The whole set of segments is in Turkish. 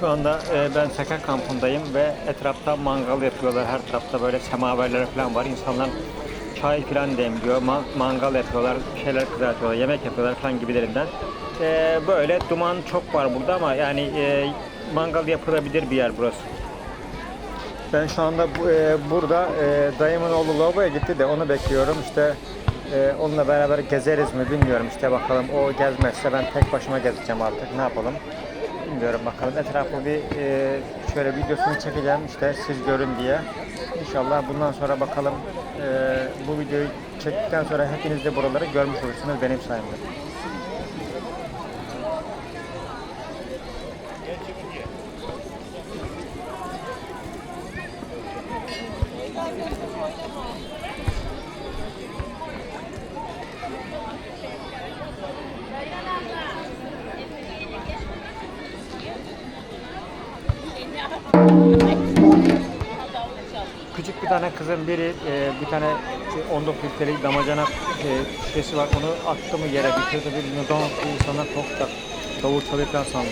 Şu anda e, ben Sakar kampındayım ve etrafta mangal yapıyorlar. Her tarafta böyle semaverler falan var. İnsanlar çay falan demliyor, ma- mangal yapıyorlar, şeyler kızartıyorlar, yemek yapıyorlar falan gibilerinden. E, böyle duman çok var burada ama yani e, mangal yapılabilir bir yer burası. Ben şu anda e, burada e, dayımın oğlu lavaboya gitti de onu bekliyorum. İşte e, onunla beraber gezeriz mi bilmiyorum. İşte bakalım o gezmezse ben tek başıma gezeceğim artık. Ne yapalım? Bilmiyorum bakalım. Etrafı bir e, şöyle videosunu çekeceğim işte siz görün diye. İnşallah bundan sonra bakalım e, bu videoyu çektikten sonra hepiniz de buraları görmüş olursunuz benim sayemde. Biri e, bir tane e, 19 litrelik damacana e, şişesi var. Onu attı mı yere bitirdi. Bir nudon insanlar çok da davul çalıyor falan sandı.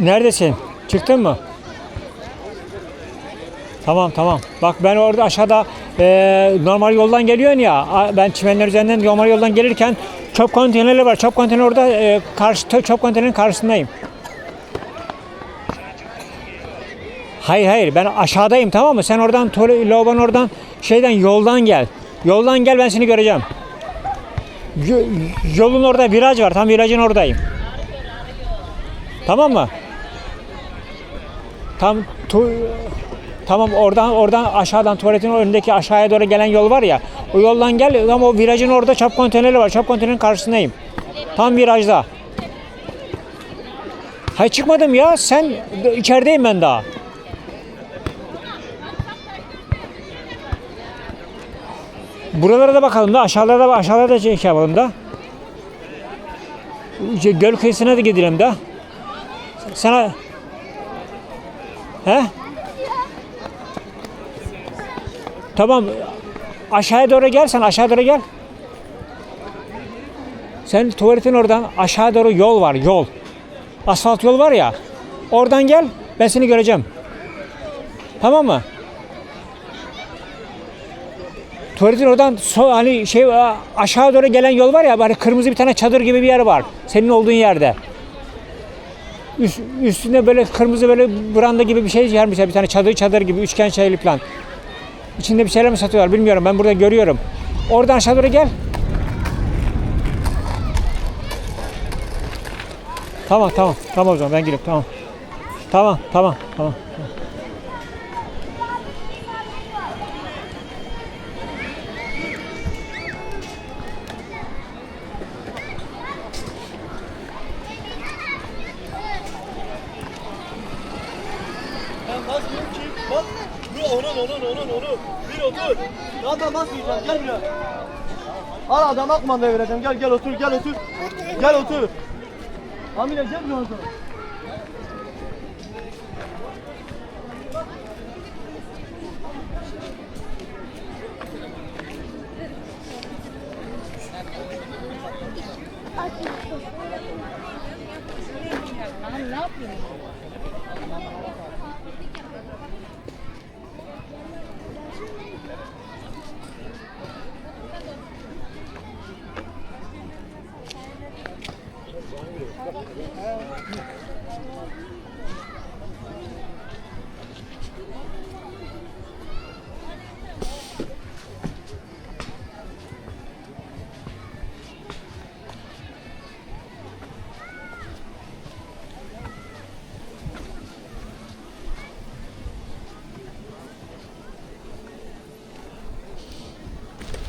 Neredesin? Çıktın mı? Tamam tamam. Bak ben orada aşağıda e, normal yoldan geliyorsun ya. Ben çimenler üzerinden normal yoldan gelirken çöp konteyneri var. Çöp konteyneri orada e, karşı çöp konteynerin karşısındayım. Hayır hayır ben aşağıdayım tamam mı? Sen oradan lavabonun oradan şeyden yoldan gel. Yoldan gel ben seni göreceğim. Yo- yolun orada viraj var. Tam virajın oradayım. Tamam mı? Tam tu, tamam oradan oradan aşağıdan tuvaletin önündeki aşağıya doğru gelen yol var ya. O yoldan gel ama o virajın orada çöp konteyneri var. Çöp konteynerin karşısındayım. Tam virajda. Hayır çıkmadım ya. Sen içerideyim ben daha. Buralara da bakalım da aşağılara da aşağılara da şey yapalım da. Şey, Göl kıyısına da gidelim de. Sana He? Tamam. Aşağıya doğru gel sen aşağı doğru gel. Sen tuvaletin oradan aşağı doğru yol var yol. Asfalt yol var ya. Oradan gel ben seni göreceğim. Tamam mı? Tuvaletin oradan so, hani şey aşağı doğru gelen yol var ya böyle kırmızı bir tane çadır gibi bir yer var. Senin olduğun yerde. Üst, üstünde böyle kırmızı böyle branda gibi bir şey yermişler. Bir tane çadır çadır gibi üçgen şeyli falan. İçinde bir şeyler mi satıyorlar bilmiyorum. Ben burada görüyorum. Oradan aşağı doğru gel. Tamam tamam. Tamam o zaman ben geliyorum. Tamam. Tamam tamam tamam. tamam. Tamam ben basmayacağım gel buraya. Al adama kumandayı vereceğim gel gel otur gel otur. Gel otur. Amine gel buraya otur. Hanım ne yapıyorsun?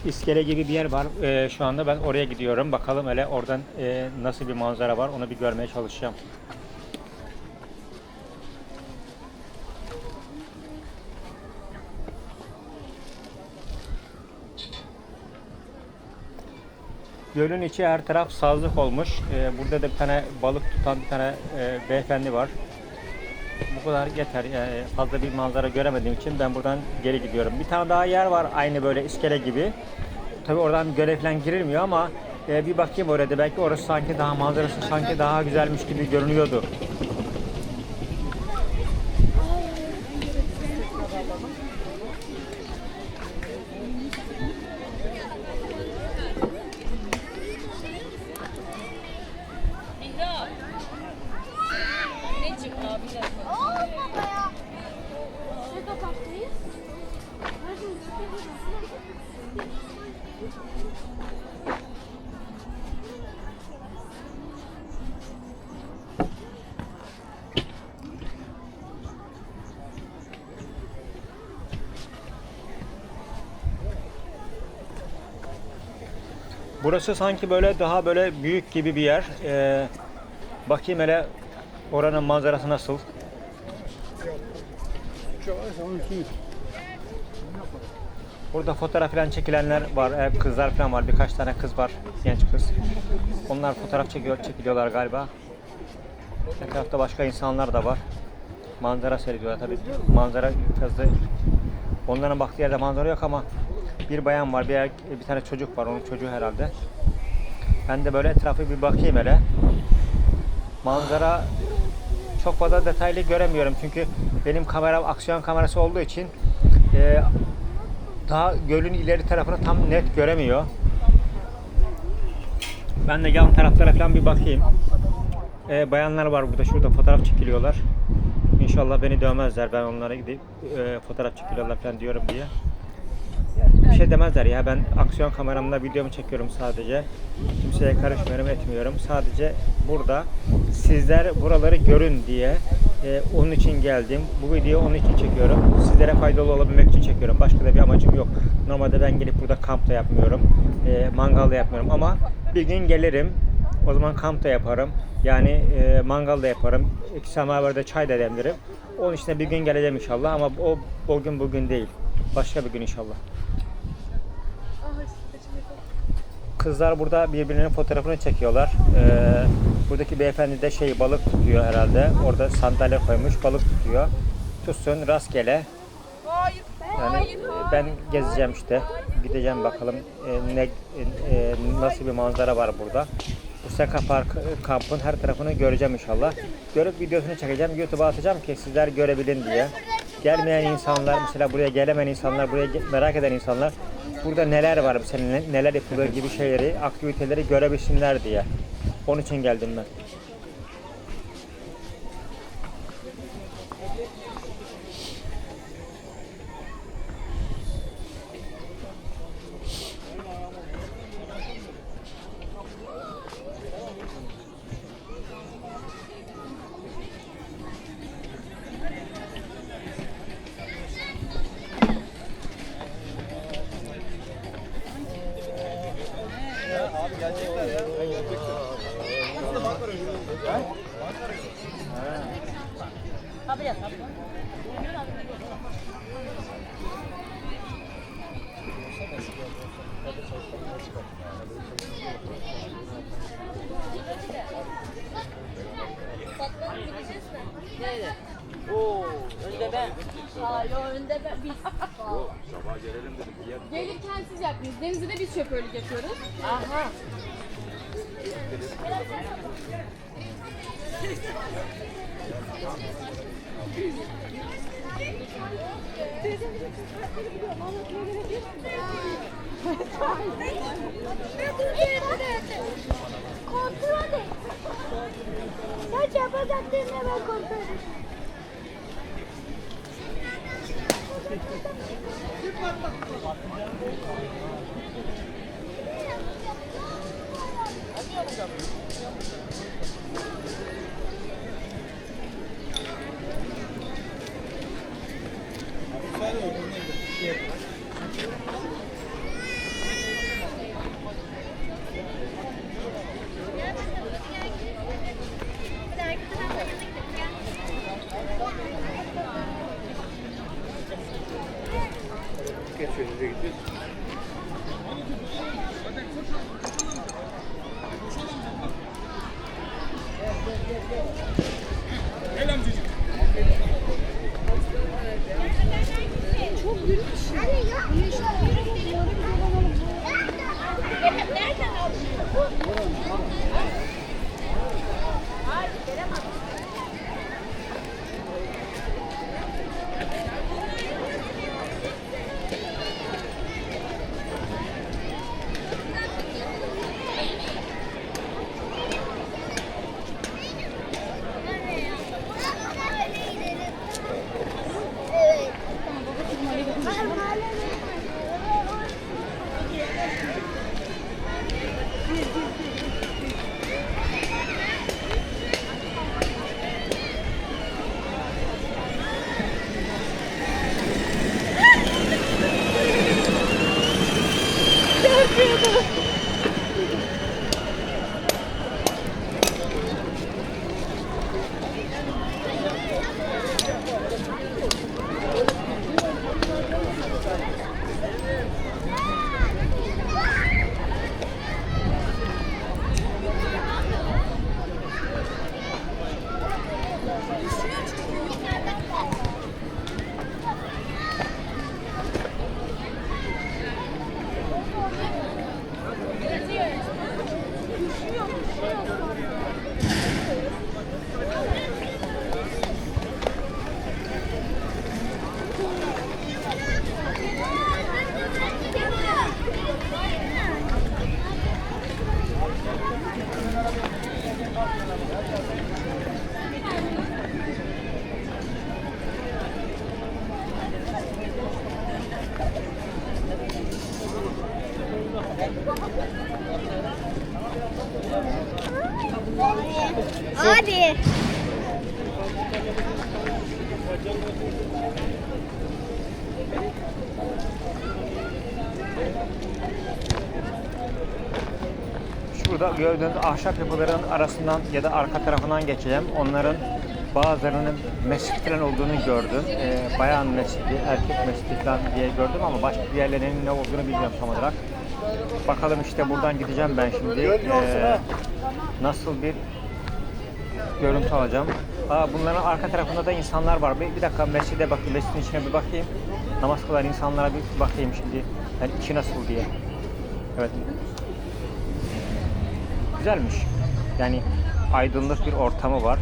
İskele gibi bir yer var. Ee, şu anda ben oraya gidiyorum. Bakalım hele oradan e, nasıl bir manzara var onu bir görmeye çalışacağım. Gölün içi her taraf sazlık olmuş. Ee, burada da bir tane balık tutan bir tane e, beyefendi var. Bu kadar yeter. Yani fazla bir manzara göremediğim için ben buradan geri gidiyorum. Bir tane daha yer var aynı böyle iskele gibi. Tabi oradan göle falan girilmiyor ama e, bir bakayım oraya da belki orası sanki daha manzarası sanki daha güzelmiş gibi görünüyordu. Burası sanki böyle daha böyle büyük gibi bir yer. Ee, bakayım hele oranın manzarası nasıl. Burada fotoğraf falan çekilenler var. Hep kızlar falan var. Birkaç tane kız var. Genç kız. Onlar fotoğraf çekiyor, çekiliyorlar galiba. Etrafta başka insanlar da var. Manzara seyrediyorlar tabii. Manzara fazla Onların baktığı yerde manzara yok ama bir bayan var, bir, er- bir tane çocuk var, onun çocuğu herhalde. Ben de böyle etrafı bir bakayım hele. Manzara çok fazla detaylı göremiyorum çünkü benim kameram aksiyon kamerası olduğu için e, daha gölün ileri tarafını tam net göremiyor. Ben de yan taraflara falan bir bakayım. E, bayanlar var burada, şurada fotoğraf çekiliyorlar. İnşallah beni dövmezler. Ben onlara gidip e, fotoğraf çekiliyorlar falan diyorum diye. Şey demezler ya. Ben aksiyon kameramla videomu çekiyorum sadece. Kimseye karışmıyorum, etmiyorum. Sadece burada sizler buraları görün diye e, onun için geldim. Bu videoyu onun için çekiyorum. Sizlere faydalı olabilmek için çekiyorum. Başka da bir amacım yok. Normalde ben gelip burada kamp da yapmıyorum. E, mangal da yapmıyorum ama bir gün gelirim. O zaman kamp da yaparım. Yani e, mangal da yaparım. İki semaverde çay da demlerim. Onun için bir gün geleceğim inşallah ama o, o gün bugün değil. Başka bir gün inşallah. Kızlar burada birbirlerinin fotoğrafını çekiyorlar. Ee, buradaki beyefendi de şey balık tutuyor herhalde. Orada sandalye koymuş balık tutuyor. Tutsun rastgele. Yani ben gezeceğim işte. Gideceğim bakalım e, ne e, nasıl bir manzara var burada. Bu Seka Park e, kampın her tarafını göreceğim inşallah. Görüp videosunu çekeceğim. YouTube'a atacağım ki sizler görebilin diye. Gelmeyen insanlar, mesela buraya gelemeyen insanlar, buraya merak eden insanlar burada neler var, ne- neler yapılır gibi şeyleri, aktiviteleri görebilsinler diye. Onun için geldim ben. Abi gelecekler ya. Tabii ya tabii. Nerede? Oo, önde ben. Hayır önde ben biz. Gelirken siz yaptınız. Denizde de biz şoförlük yapıyoruz. Aha. Kontrol et. Sen yapacaktığını ben kontrol edeyim. Çok yürümüş. Hadi ya. Nereden aldın? Evet. Hadi. Şurada gördüğünüz ahşap yapıların arasından ya da arka tarafından geçeceğim. Onların bazılarının mescit olduğunu gördüm. Ee, bayan mescidi, erkek mescidi falan diye gördüm ama başka diğerlerinin ne olduğunu bilmiyorum tam olarak. Bakalım işte buradan gideceğim ben şimdi. Ee, nasıl bir görüntü alacağım. Aa, bunların arka tarafında da insanlar var. Bir, bir dakika mescide bakayım, mescidin içine bir bakayım. Namaz kılan insanlara bir bakayım şimdi. Yani içi nasıl diye. Evet. Güzelmiş. Yani aydınlık bir ortamı var.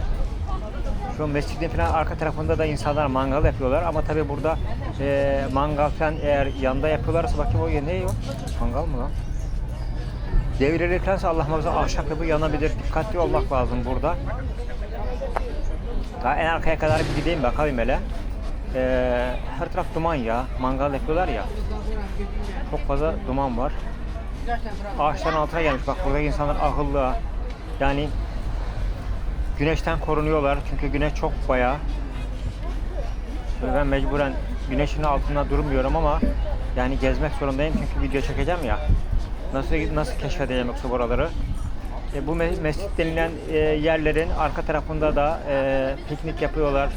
Şu mescidin falan arka tarafında da insanlar mangal yapıyorlar ama tabi burada e, mangal falan eğer yanda yapıyorlarsa bakayım o ne o? Mangal mı lan? Devrilirkense Allah muhafaza ahşap yapı yanabilir. Dikkatli olmak lazım burada. Daha en arkaya kadar bir gideyim bakalım hele. Ee, her taraf duman ya. Mangal yapıyorlar ya. Çok fazla duman var. Ağaçların altına gelmiş. Bak buradaki insanlar akıllı. Yani güneşten korunuyorlar. Çünkü güneş çok bayağı. Ve ben mecburen güneşin altında durmuyorum ama yani gezmek zorundayım çünkü video çekeceğim ya. Nasıl nasıl keşfedeceğim yoksa buraları? E, bu me- mescit denilen e, yerlerin arka tarafında da e, piknik yapıyorlar,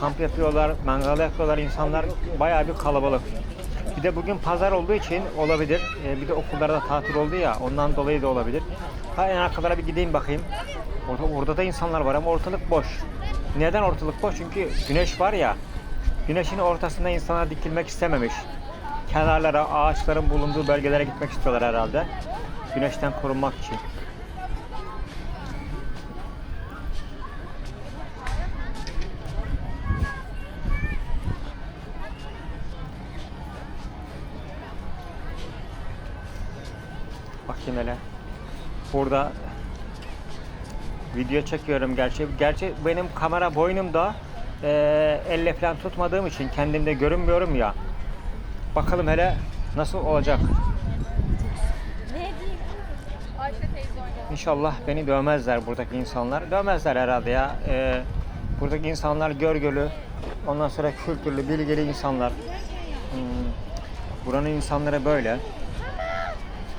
kamp yapıyorlar, mangal yapıyorlar. İnsanlar bayağı bir kalabalık. Bir de bugün pazar olduğu için olabilir. Ee, bir de okullarda tatil oldu ya ondan dolayı da olabilir. Ha en arkalara bir gideyim bakayım. Orada, orada da insanlar var ama ortalık boş. Neden ortalık boş? Çünkü güneş var ya. Güneşin ortasında insanlar dikilmek istememiş. Kenarlara, ağaçların bulunduğu bölgelere gitmek istiyorlar herhalde. Güneşten korunmak için. Bakayım hele. Burada video çekiyorum gerçi. Gerçi benim kamera boynumda eee elle falan tutmadığım için kendimde görünmüyorum ya. Bakalım hele nasıl olacak. İnşallah beni dövmezler buradaki insanlar. Dövmezler herhalde ya. Eee, buradaki insanlar görgülü, ondan sonra kültürlü, bilgili insanlar. Hmm, buranın insanları böyle.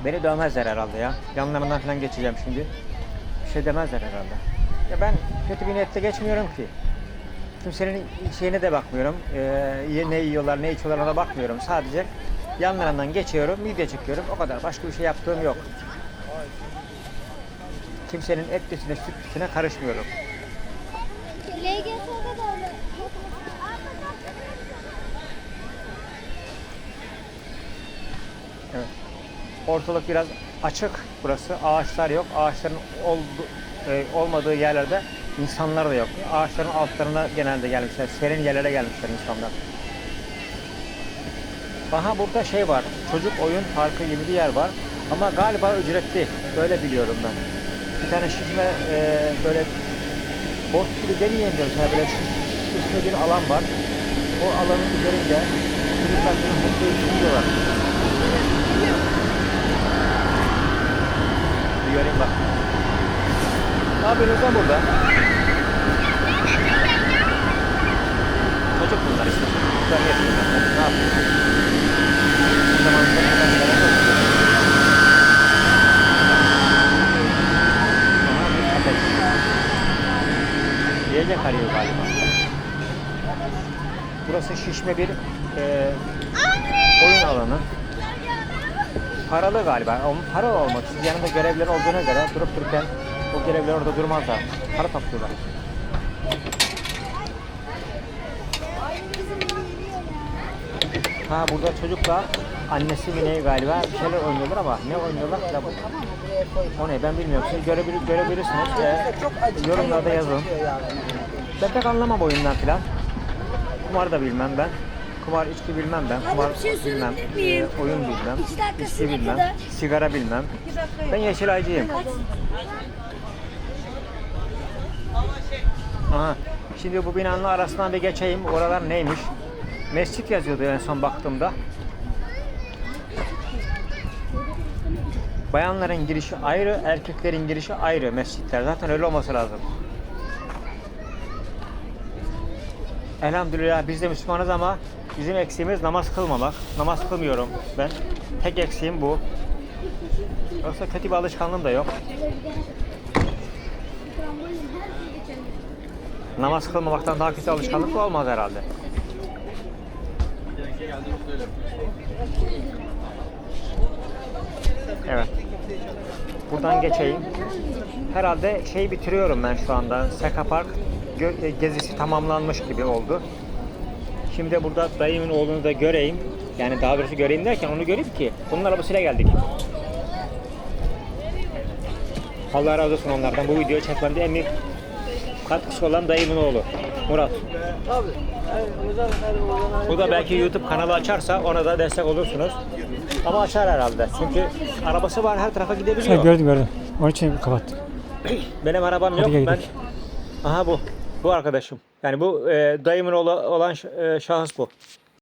Beni dövmezler herhalde ya. Yanlarından falan geçeceğim şimdi. Bir şey demezler herhalde. Ya ben kötü bir niyetle geçmiyorum ki. Kimsenin şeyine de bakmıyorum. Ee, ne yiyorlar, ne içiyorlar ona bakmıyorum. Sadece yanlarından geçiyorum, video çekiyorum. O kadar. Başka bir şey yaptığım yok. Kimsenin etlisine, sütlüsüne karışmıyorum. LGS'de de öyle. Evet. Ortalık biraz açık burası. Ağaçlar yok. Ağaçların oldu, e, olmadığı yerlerde insanlar da yok. Ağaçların altlarına genelde gelmişler. Serin yerlere gelmişler insanlar. Aha burada şey var. Çocuk oyun parkı gibi bir yer var. Ama galiba ücretli. Böyle biliyorum ben. Bir tane şişme e, böyle bot gibi demeyelim diyorum sana böyle şiş- şişme bir alan var. O alanın üzerinde çocuklar bunu hep böyle Bir göreyim bak. Ne yapıyorsunuz lan burada? Galiba. Onun para olmak için yanında görevliler olduğuna göre durup dururken o görevliler orada durmazlar. Para topluyorlar. Ha burada çocukla annesi mi ne galiba bir şeyler oynuyorlar ama ne oynuyorlar da bu. O ne ben bilmiyorum. Siz görebilir, görebilirsiniz. Ee, yorumlarda yazın. Ben pek anlamam oyundan filan. Kumar da bilmem ben. Kumar içki bilmem ben. Kumar bir şey bilmem. Ee, oyun bilmem. İki içki bilmem. kadar. Sigara bilmem. Ben Yeşilaycıyım. Aha. Şimdi bu binanın arasından bir geçeyim. Oralar neymiş? Mescit yazıyordu en son baktığımda. Bayanların girişi ayrı, erkeklerin girişi ayrı mescitler. Zaten öyle olması lazım. Elhamdülillah biz de Müslümanız ama bizim eksiğimiz namaz kılmamak. Namaz kılmıyorum ben. Tek eksiğim bu. Yoksa kötü bir alışkanlığım da yok. Namaz kılmamaktan daha kötü alışkanlık olmaz herhalde. Evet. Buradan geçeyim. Herhalde şeyi bitiriyorum ben şu anda. Seka Park e, gezisi tamamlanmış gibi oldu. Şimdi de burada dayımın oğlunu da göreyim. Yani daha doğrusu göreyim derken onu göreyim ki. Bunun arabasıyla geldik. Allah razı olsun onlardan. Bu videoyu çekmemde en büyük katkısı olan dayımın oğlu. Murat. Bu da belki YouTube kanalı açarsa ona da destek olursunuz. Ama açar herhalde. Çünkü arabası var her tarafa gidebiliyor. gördüm gördüm. Onun için kapattım. Benim arabam yok. Hadi gel Ben. Aha bu. Bu arkadaşım. Yani bu e, dayımın olan şahıs bu.